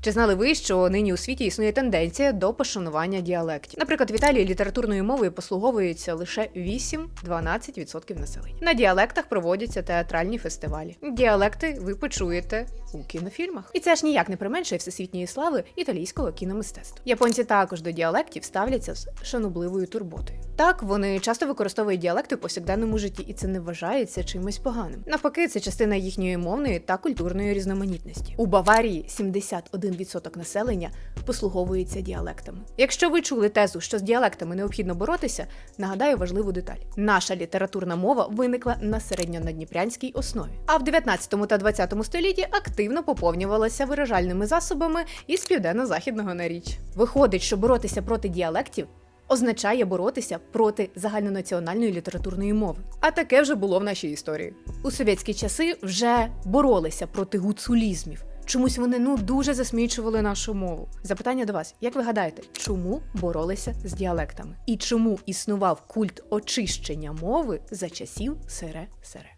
Чи знали ви, що нині у світі існує тенденція до пошанування діалектів? Наприклад, в Італії літературною мовою послуговується лише 8-12% населення. На діалектах проводяться театральні фестивалі. Діалекти ви почуєте у кінофільмах. І це ж ніяк не применшує всесвітньої слави італійського кіномистецтва. Японці також до діалектів ставляться з шанобливою турботою. Так, вони часто використовують діалекти у повсякденному житті, і це не вважається чимось поганим. Навпаки, це частина їхньої мовної та культурної різноманітності. У Баварії 71% населення послуговується діалектами. Якщо ви чули тезу, що з діалектами необхідно боротися, нагадаю важливу деталь: наша літературна мова виникла на середньонадніпрянській основі, а в 19 та 20 столітті активно поповнювалася виражальними засобами із південно-західного наріч. Виходить, що боротися проти діалектів. Означає боротися проти загальнонаціональної літературної мови. А таке вже було в нашій історії. У совєтські часи вже боролися проти гуцулізмів. Чомусь вони ну дуже засмічували нашу мову. Запитання до вас: як ви гадаєте, чому боролися з діалектами? І чому існував культ очищення мови за часів Сере Сере?